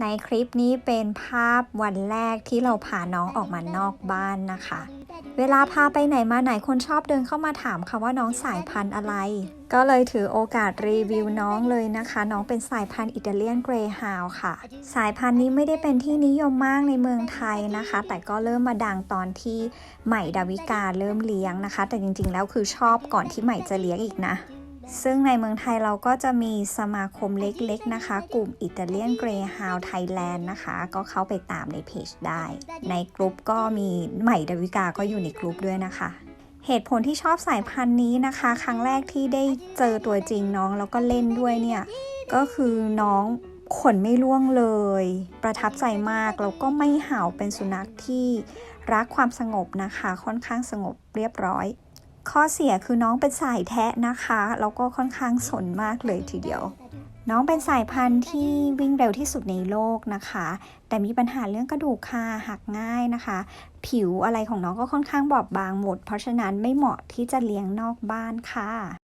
ในคลิปนี้เป็นภาพวันแรกที่เราพาน้องออกมานอกบ้านนะคะ เวลาพาไปไหนมาไหนคนชอบเดินเข้ามาถามค่ะว่าน้องสายพันธุ์อะไร ก็เลยถือโอกาสรีวิวน้องเลยนะคะ น้องเป็นสายพันธุ์อิตาเลียนเกรฮาวค่ะ สายพันธุ์นี้ไม่ได้เป็นที่นิยมมากในเมืองไทยนะคะ แต่ก็เริ่มมาดังตอนที่ใหม่ดาวิกาเริ่มเลี้ยงนะคะ แต่จริงๆ แล้วคือชอบก่อนที่ใหม่จะเลี้ยงอีกนะ ซึ่งในเมืองไทยเราก็จะมีสมาคมเล็กๆนะคะ กลุ่มอิตาเลียนเกรย์ฮาวไทยแลนด์นะคะ ก็เข้าไปตามในเพจได้ ในกลุ่มก็มีใหม่ดาวิกาก็อยู่ในกลุ่มด้วยนะคะ เหตุผลที่ชอบสายพันธุ์นี้นะคะ ครั้งแรกที่ได้เจอตัวจริงน้องแล้วก็เล่นด้วยเนี่ย ก็คือน้องขนไม่ร่วงเลย ประทับใจมาก แล้วก็ไม่เห่าเป็นสุนัขที่รักความสงบนะคะ ค่อนข้างสงบเรียบร้อย ข้อเสียคือน้องเป็นสายแทะนะคะแล้วก็ค่อนข้างสนมากเลยทีเดียว น้องเป็นสายพันธุ์ที่วิ่งเร็วที่สุดในโลกนะคะ แต่มีปัญหาเรื่องกระดูกคาหักง่ายนะคะ ผิวอะไรของน้องก็ค่อนข้างบอบบางหมด เพราะฉะนั้นไม่เหมาะที่จะเลี้ยงนอกบ้านค่ะ